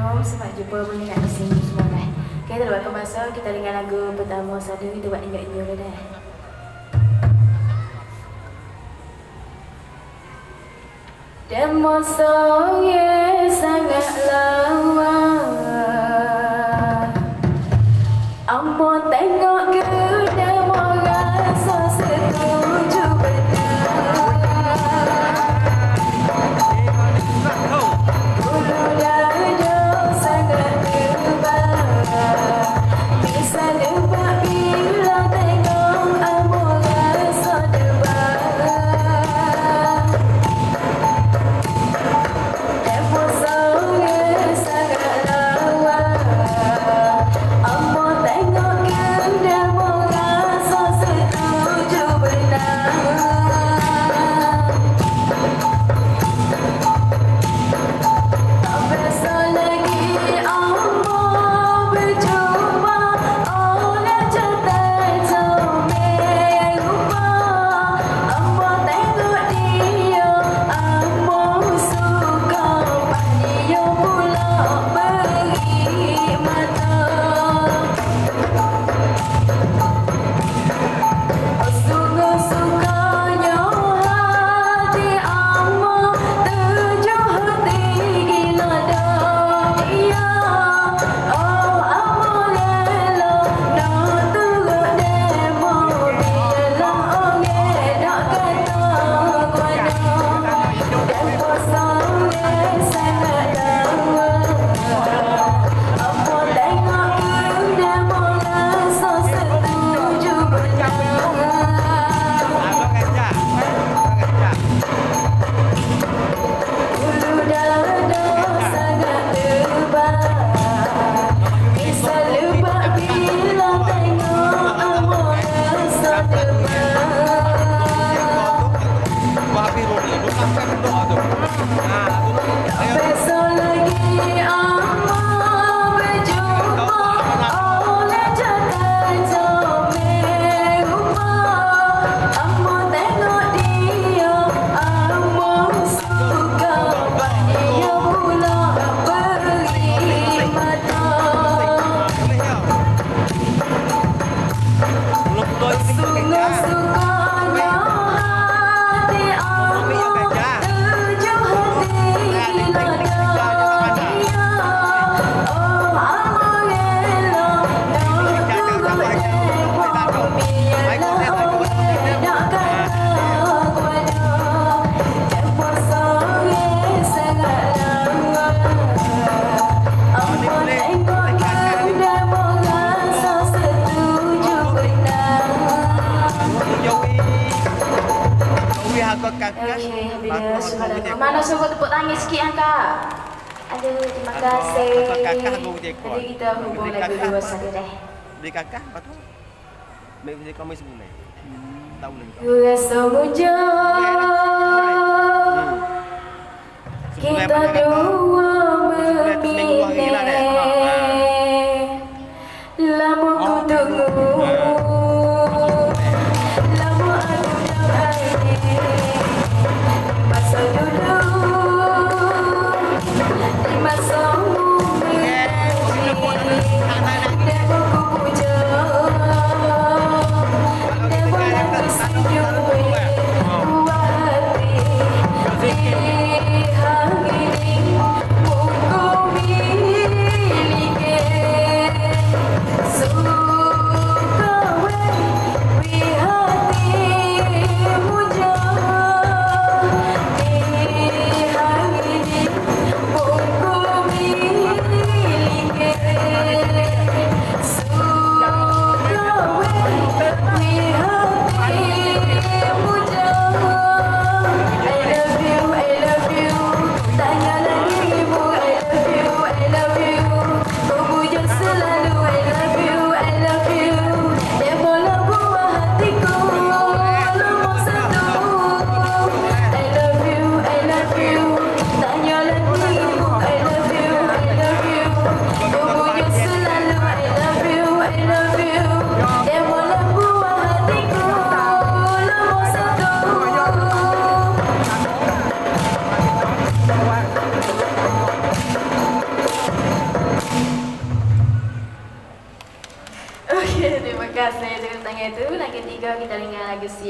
Assalamualaikum Sempat jumpa mengenai di sini semua kan? dah. Okay, tak buat masa Kita dengar lagu pertama Sada Kita buat ingat ini dulu dah Demo song yes, sangat Alhamdulillah. Mana suruh tepuk tangan sikit kan kak? Aduh, terima kasih. Aduh. Jadi kita hubung lagi dua saja deh. Beli kakak, apa tu? Mereka boleh call sebulan. Tahu lagi kau. Rasa. Kita dua.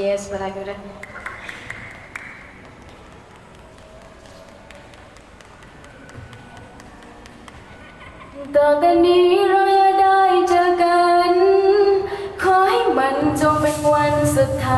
dengar lagu CS lagu dah.ต่อแต่นี้เราอย่าได้เจอกัน ขอให้มันจงเป็นวันสุดท้